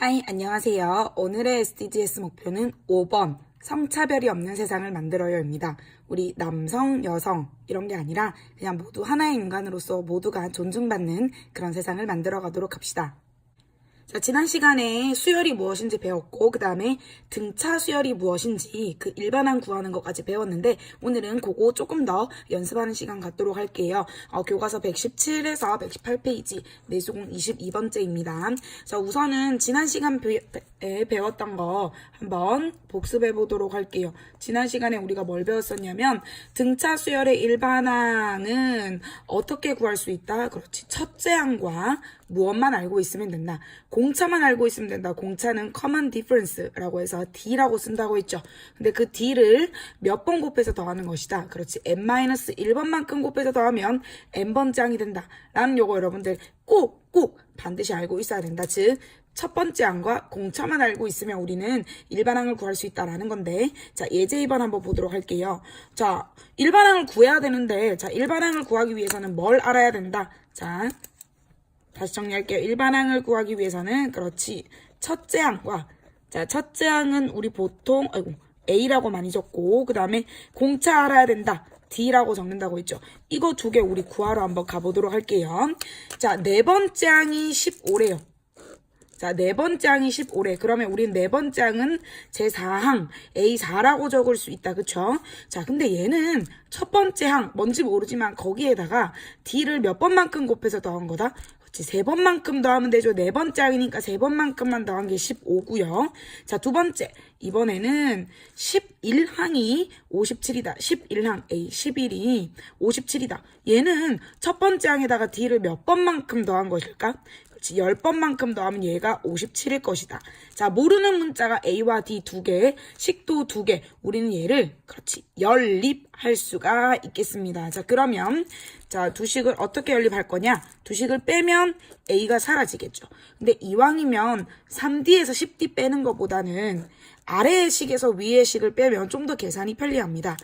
하이, 안녕하세요. 오늘의 SDGs 목표는 5번. 성차별이 없는 세상을 만들어요입니다. 우리 남성, 여성, 이런 게 아니라 그냥 모두 하나의 인간으로서 모두가 존중받는 그런 세상을 만들어 가도록 합시다. 자, 지난 시간에 수열이 무엇인지 배웠고, 그 다음에 등차 수열이 무엇인지 그 일반항 구하는 것까지 배웠는데, 오늘은 그거 조금 더 연습하는 시간 갖도록 할게요. 어, 교과서 117에서 118페이지, 내수공 22번째입니다. 자, 우선은 지난 시간 배, 에 배웠던 거 한번 복습해 보도록 할게요. 지난 시간에 우리가 뭘 배웠었냐면, 등차 수열의 일반항은 어떻게 구할 수 있다? 그렇지. 첫째 항과 무엇만 알고 있으면 된다. 공차만 알고 있으면 된다. 공차는 common difference라고 해서 D라고 쓴다고 했죠. 근데 그 D를 몇 번 곱해서 더하는 것이다. 그렇지. n-1번만큼 곱해서 더하면 n번째 항이 된다. 라는 요거 여러분들 꼭, 꼭 반드시 알고 있어야 된다. 즉, 첫 번째 항과 공차만 알고 있으면 우리는 일반항을 구할 수 있다라는 건데, 자, 예제 2번 한번 보도록 할게요. 자, 일반항을 구해야 되는데, 자, 일반항을 구하기 위해서는 뭘 알아야 된다? 자, 다시 정리할게요. 일반항을 구하기 위해서는 그렇지. 첫째 항과 자, 첫째 항은 우리 보통 아이고 A라고 많이 적고 그 다음에 공차 알아야 된다. D라고 적는다고 했죠. 이거 두 개 우리 구하러 한번 가보도록 할게요. 자, 네 번째 항이 15래요. 자, 네 번째 항이 15래. 그러면 우린 네 번째 항은 제4항 A4라고 적을 수 있다. 그쵸? 자, 근데 얘는 첫 번째 항 뭔지 모르지만 거기에다가 D를 몇 번만큼 곱해서 더한 거다? 그렇지. 세 번만큼 더하면 되죠. 네 번째 항이니까 세 번만큼만 더한 게 15고요. 자, 두 번째. 이번에는 11항이 57이다. 11항 A 11이 57이다. 얘는 첫 번째 항에다가 D를 몇 번만큼 더한 것일까? 그렇지. 10번만큼 더하면 얘가 57일 것이다. 자, 모르는 문자가 A와 D 두 개, 식도 두 개. 우리는 얘를, 그렇지. 연립할 수가 있겠습니다. 자, 그러면, 자, 두 식을 어떻게 연립할 거냐? 두 식을 빼면 A가 사라지겠죠. 근데 이왕이면 3D에서 10D 빼는 것보다는 아래의 식에서 위의 식을 빼면 좀 더 계산이 편리합니다.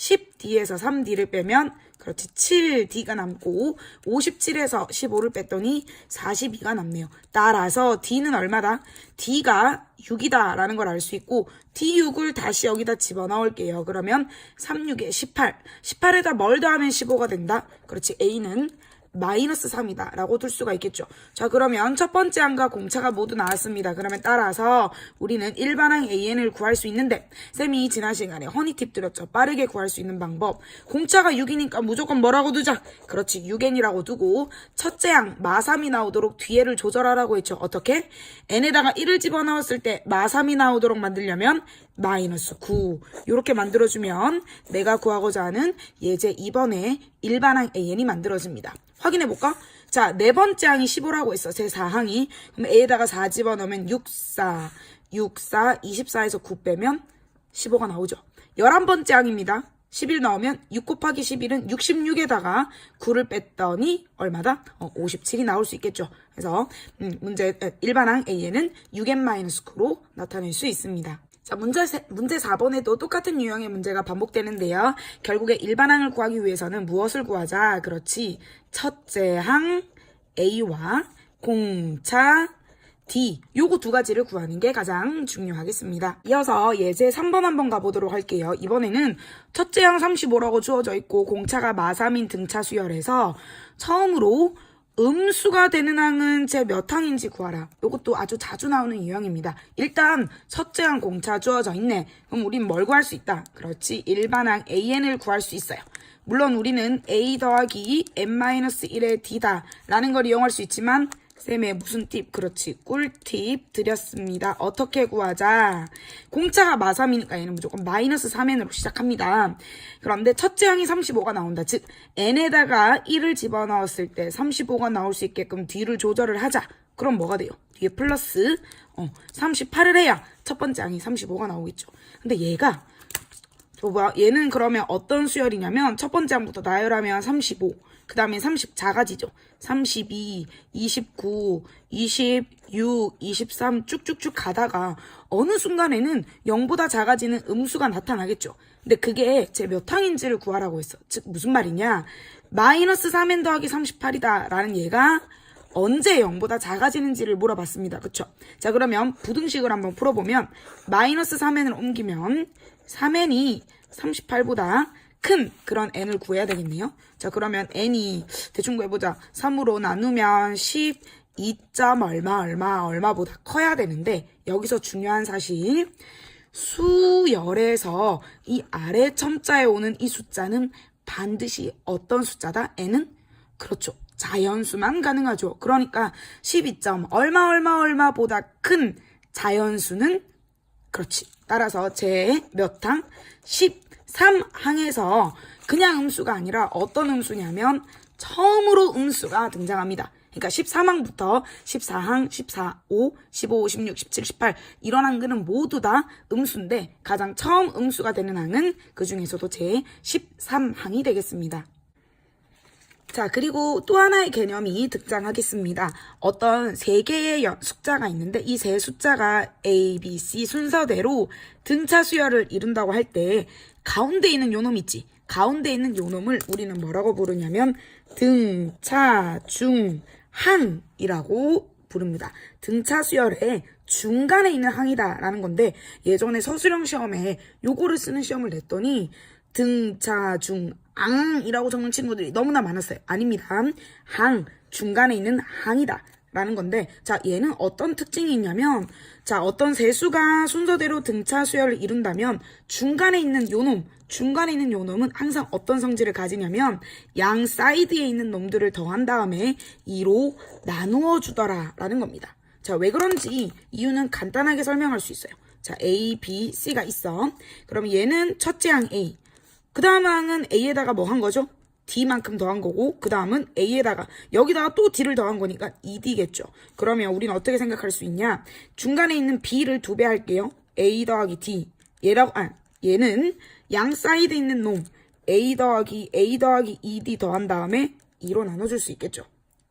10D에서 3D를 빼면 그렇지 7D가 남고 57에서 15를 뺐더니 42가 남네요. 따라서 D는 얼마다? D가 6이다 라는 걸 알 수 있고 D6을 다시 여기다 집어넣을게요. 그러면 3, 6에 18. 18에다 뭘 더하면 15가 된다? 그렇지 A는 마이너스 3이다 라고 둘 수가 있겠죠. 자 그러면 첫 번째 항과 공차가 모두 나왔습니다. 그러면 따라서 우리는 일반항 AN을 구할 수 있는데 쌤이 지난 시간에 허니팁 드렸죠. 빠르게 구할 수 있는 방법. 공차가 6이니까 무조건 뭐라고 두자. 그렇지 6n이라고 두고 첫째 항 마3이 나오도록 뒤에를 조절하라고 했죠. 어떻게? n에다가 1을 집어넣었을 때 마3이 나오도록 만들려면 마이너스 9 이렇게 만들어주면 내가 구하고자 하는 예제 2번에 일반항 AN이 만들어집니다. 확인해볼까? 자, 네 번째 항이 15라고 했어. 제 4항이. 그럼 A에다가 4 집어넣으면 6, 4, 6, 4, 24에서 9 빼면 15가 나오죠. 11번째 항입니다. 11 넣으면 6 곱하기 11은 66에다가 9를 뺐더니 얼마다? 어, 57이 나올 수 있겠죠. 그래서 음, 문제 일반항 A에는 6n-9로 나타낼 수 있습니다. 자, 문제, 세, 문제 4번에도 똑같은 유형의 문제가 반복되는데요. 결국에 일반항을 구하기 위해서는 무엇을 구하자? 그렇지. 첫째 항 A와 공차 D 요거 두 가지를 구하는 게 가장 중요하겠습니다. 이어서 예제 3번 한번 가보도록 할게요. 이번에는 첫째 항 35라고 주어져 있고 공차가 마3인 등차 수열에서 처음으로 음수가 되는 항은 제 몇 항인지 구하라. 이것도 아주 자주 나오는 유형입니다. 일단 첫째 항 공차 주어져 있네. 그럼 우린 뭘 구할 수 있다? 그렇지. 일반항 AN을 구할 수 있어요. 물론 우리는 A 더하기 N-1의 D다 라는 걸 이용할 수 있지만 쌤의 무슨 팁? 그렇지. 꿀팁 드렸습니다. 어떻게 구하자? 공차가 마3이니까 얘는 무조건 마이너스 3n으로 시작합니다. 그런데 첫째 항이 35가 나온다. 즉, n에다가 1을 집어넣었을 때 35가 나올 수 있게끔 뒤를 조절을 하자. 그럼 뭐가 돼요? 뒤에 플러스 어, 38을 해야 첫 번째 항이 35가 나오겠죠. 근데 얘가 저 뭐야? 얘는 그러면 어떤 수열이냐면 첫 번째 항부터 나열하면 35, 그 다음에 30 작아지죠. 32, 29, 26, 23 쭉쭉쭉 가다가 어느 순간에는 0보다 작아지는 음수가 나타나겠죠. 근데 그게 제 몇 항인지를 구하라고 했어. 즉 무슨 말이냐? 마이너스 3n 더하기 38이다 라는 얘가 언제 0보다 작아지는지를 물어봤습니다. 그쵸? 자, 그러면 부등식을 한번 풀어보면 마이너스 3n을 옮기면 3n이 38보다 큰 그런 n을 구해야 되겠네요. 자, 그러면 n이 대충 구해보자. 3으로 나누면 12. 점 얼마 얼마 얼마보다 커야 되는데 여기서 중요한 사실 수열에서 이 아래 첨자에 오는 이 숫자는 반드시 어떤 숫자다? n은 그렇죠. 자연수만 가능하죠. 그러니까 12점 얼마 얼마 얼마보다 큰 자연수는 그렇지. 따라서 제 몇 항? 13항에서 그냥 음수가 아니라 어떤 음수냐면 처음으로 음수가 등장합니다. 그러니까 13항부터 14항, 14, 5, 15, 16, 17, 18 이런 항들은 모두 다 음수인데 가장 처음 음수가 되는 항은 그 중에서도 제 13항이 되겠습니다. 자, 그리고 또 하나의 개념이 등장하겠습니다. 어떤 세 개의 연- 숫자가 있는데 이 세 숫자가 A, B, C 순서대로 등차 수열을 이룬다고 할 때 가운데 있는 요놈 있지. 가운데 있는 요놈을 우리는 뭐라고 부르냐면 등차 중항이라고 부릅니다. 등차 수열의 중간에 있는 항이다라는 건데 예전에 서술형 시험에 요거를 쓰는 시험을 냈더니 등차 중앙이라고 적는 친구들이 너무나 많았어요. 아닙니다. 항 중간에 있는 항이다. 라는 건데, 자, 얘는 어떤 특징이 있냐면, 자, 어떤 세수가 순서대로 등차 수열을 이룬다면, 중간에 있는 요놈, 중간에 있는 요놈은 항상 어떤 성질을 가지냐면, 양 사이드에 있는 놈들을 더한 다음에 2로 나누어 주더라. 라는 겁니다. 자, 왜 그런지 이유는 간단하게 설명할 수 있어요. 자, A, B, C가 있어. 그럼 얘는 첫째 항 A. 그 다음 항은 A에다가 뭐 한 거죠? D만큼 더한 거고, 그 다음은 A에다가, 여기다가 또 D를 더한 거니까 2D겠죠. 그러면 우리는 어떻게 생각할 수 있냐? 중간에 있는 B를 두 배 할게요. A 더하기 D. 얘라고, 아, 얘는 양 사이드 있는 놈. A 더하기 A 더하기 2D 더한 다음에 2로 나눠줄 수 있겠죠.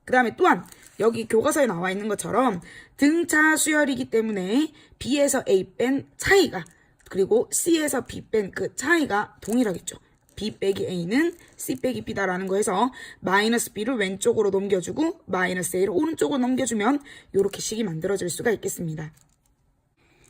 그 다음에 또한 여기 교과서에 나와 있는 것처럼 등차 수열이기 때문에 B에서 A 뺀 차이가 그리고 C에서 B 뺀 그 차이가 동일하겠죠. B 빼기 A는 C 빼기 B다라는 거에서 마이너스 B를 왼쪽으로 넘겨주고 마이너스 A를 오른쪽으로 넘겨주면 이렇게 식이 만들어질 수가 있겠습니다.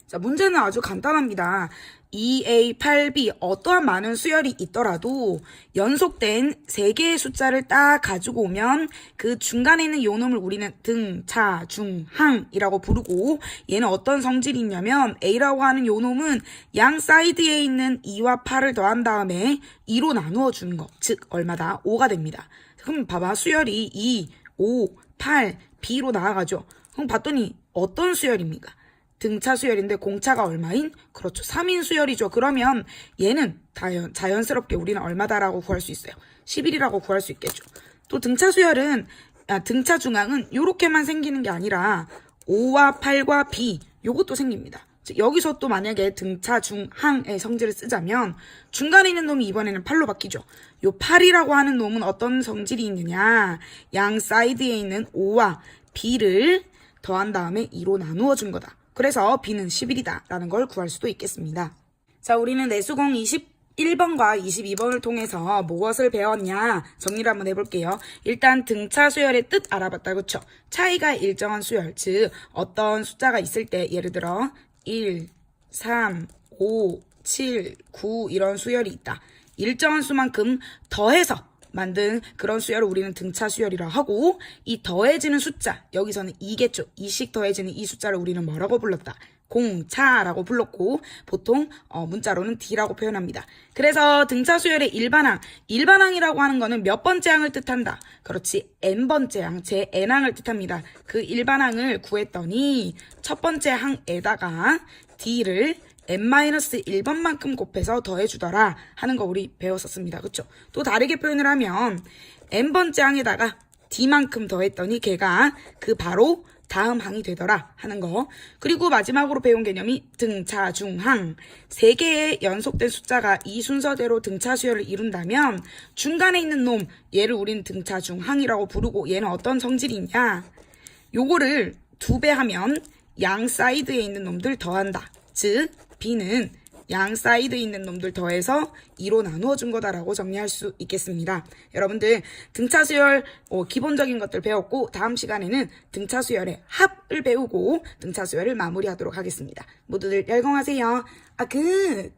자, 문제는 아주 간단합니다. 2A, 8B 어떠한 많은 수열이 있더라도 연속된 세 개의 숫자를 딱 가지고 오면 그 중간에 있는 요놈을 우리는 등, 차, 중, 항이라고 부르고 얘는 어떤 성질이 있냐면 A라고 하는 요놈은 양 사이드에 있는 2와 8을 더한 다음에 2로 나누어 주는 거. 즉 얼마다? 5가 됩니다. 그럼 봐봐 수열이 2, 5, 8, B로 나아가죠. 그럼 봤더니 어떤 수열입니까? 등차 수열인데 공차가 얼마인? 그렇죠. 3인 수열이죠. 그러면 얘는 자연, 자연스럽게 우리는 얼마다라고 구할 수 있어요. 11이라고 구할 수 있겠죠. 또 등차 수열은 아, 등차 중앙은 이렇게만 생기는 게 아니라 5와 8과 B 요것도 생깁니다. 즉, 여기서 또 만약에 등차 중항의 성질을 쓰자면 중간에 있는 놈이 이번에는 8로 바뀌죠. 요 8이라고 하는 놈은 어떤 성질이 있느냐? 양 사이드에 있는 5와 B를 더한 다음에 2로 나누어 준 거다. 그래서 B는 11이다. 라는 걸 구할 수도 있겠습니다. 자, 우리는 내수공 21번과 22번을 통해서 무엇을 배웠냐 정리를 한번 해볼게요. 일단 등차 수열의 뜻 알아봤다. 그쵸? 차이가 일정한 수열, 즉 어떤 숫자가 있을 때 예를 들어 1, 3, 5, 7, 9 이런 수열이 있다. 일정한 수만큼 더해서 만든 그런 수열을 우리는 등차 수열이라 하고 이 더해지는 숫자 여기서는 2겠죠. 2씩 더해지는 이 숫자를 우리는 뭐라고 불렀다. 공차라고 불렀고 보통 어, 문자로는 D라고 표현합니다. 그래서 등차 수열의 일반항, 일반항이라고 하는 거는 몇 번째 항을 뜻한다. 그렇지, n번째 항, 제 n항을 뜻합니다. 그 일반항을 구했더니 첫 번째 항에다가 D를 n-1번만큼 곱해서 더해주더라 하는 거 우리 배웠었습니다. 그쵸? 또 다르게 표현을 하면 n번째 항에다가 d만큼 더했더니 걔가 그 바로 다음 항이 되더라 하는 거. 그리고 마지막으로 배운 개념이 등차 중항. 세 개의 연속된 숫자가 이 순서대로 등차 수열을 이룬다면 중간에 있는 놈 얘를 우리는 등차 중항이라고 부르고 얘는 어떤 성질이 있냐? 요거를 두 배 하면 양 사이드에 있는 놈들 더한다. 즉 B는 양 사이드 있는 놈들 더해서 2로 나누어 준 거다라고 정리할 수 있겠습니다. 여러분들 등차 수열 어, 기본적인 것들 배웠고 다음 시간에는 등차 수열의 합을 배우고 등차 수열을 마무리하도록 하겠습니다. 모두들 열공하세요. 아 그